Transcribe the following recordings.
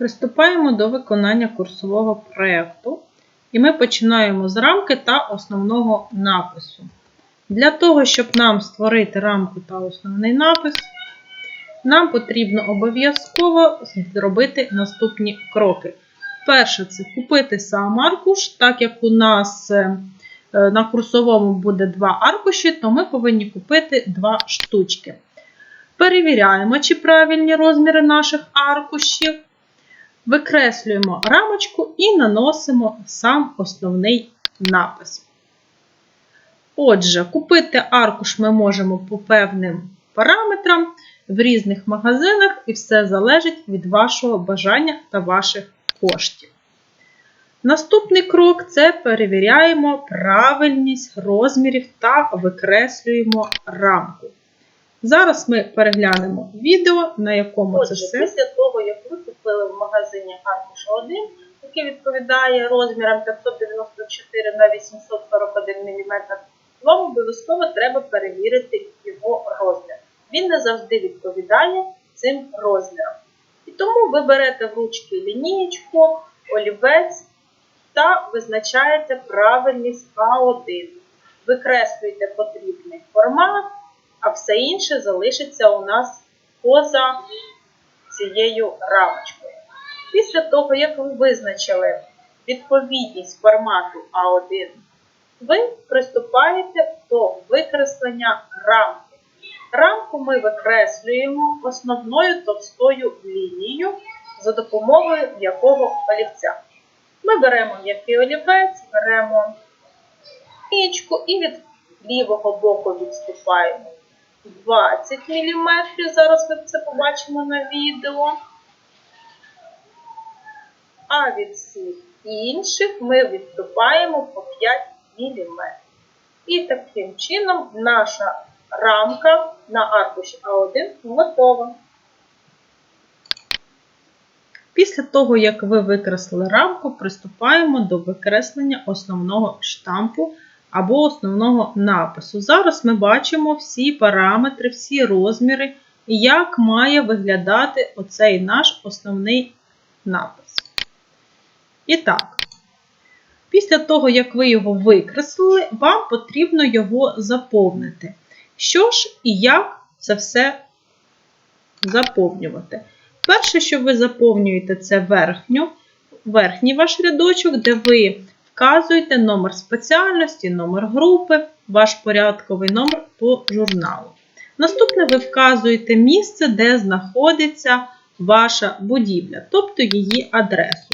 Приступаємо до виконання курсового проєкту. І ми починаємо з рамки та основного напису. Для того, щоб нам створити рамку та основний напис, нам потрібно обов'язково зробити наступні кроки. Перше, це купити сам аркуш, так як у нас е, на курсовому буде два аркуші, то ми повинні купити два штучки. Перевіряємо, чи правильні розміри наших аркушів. Викреслюємо рамочку і наносимо сам основний напис. Отже, купити аркуш ми можемо по певним параметрам в різних магазинах, і все залежить від вашого бажання та ваших коштів. Наступний крок це перевіряємо правильність розмірів та викреслюємо рамку. Зараз ми переглянемо відео, на якому Отже, це все. після того, як ви купили в магазині аркуш 1, який відповідає розмірам 594 на 841 мм, вам обов'язково треба перевірити його розмір. Він не завжди відповідає цим розмірам. І тому ви берете в ручки лінієчку, олівець та визначаєте правильність А1. Викреслюєте потрібний формат, а все інше залишиться у нас поза цією рамочкою. Після того, як ви визначили відповідність формату А1, ви приступаєте до викреслення рамки. Рамку ми викреслюємо основною товстою лінією за допомогою м'якого олівця. Ми беремо м'який олівець, беремо лінієчку і від лівого боку відступаємо 20 мм. Зараз ви це побачимо на відео. А від всіх інших ми відступаємо по 5 мм. І таким чином наша рамка на аркуші А1 готова. Після того, як ви викреслили рамку, приступаємо до викреслення основного штампу або основного напису. Зараз ми бачимо всі параметри, всі розміри, як має виглядати оцей наш основний напис. І так, після того, як ви його викреслили, вам потрібно його заповнити. Що ж і як це все заповнювати? Перше, що ви заповнюєте, це верхню, верхній ваш рядочок, де ви вказуєте номер спеціальності, номер групи, ваш порядковий номер по журналу. Наступне ви вказуєте місце, де знаходиться ваша будівля, тобто її адресу.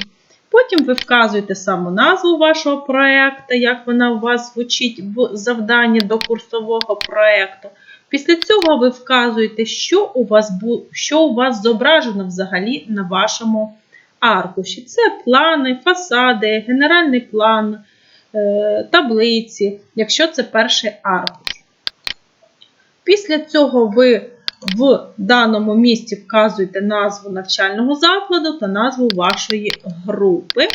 Потім ви вказуєте саму назву вашого проєкту, як вона у вас звучить в завданні до курсового проєкту. Після цього ви вказуєте, що у вас що у вас зображено взагалі на вашому аркуші. Це плани, фасади, генеральний план, е, таблиці, якщо це перший аркуш. Після цього ви в даному місці вказуєте назву навчального закладу та назву вашої групи.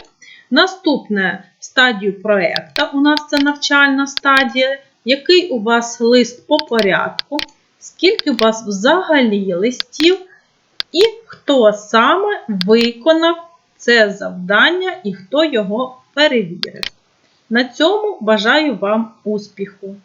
Наступне стадію проєкту у нас це навчальна стадія. Який у вас лист по порядку, скільки у вас взагалі листів, і хто саме виконав це завдання і хто його перевірив. На цьому бажаю вам успіху!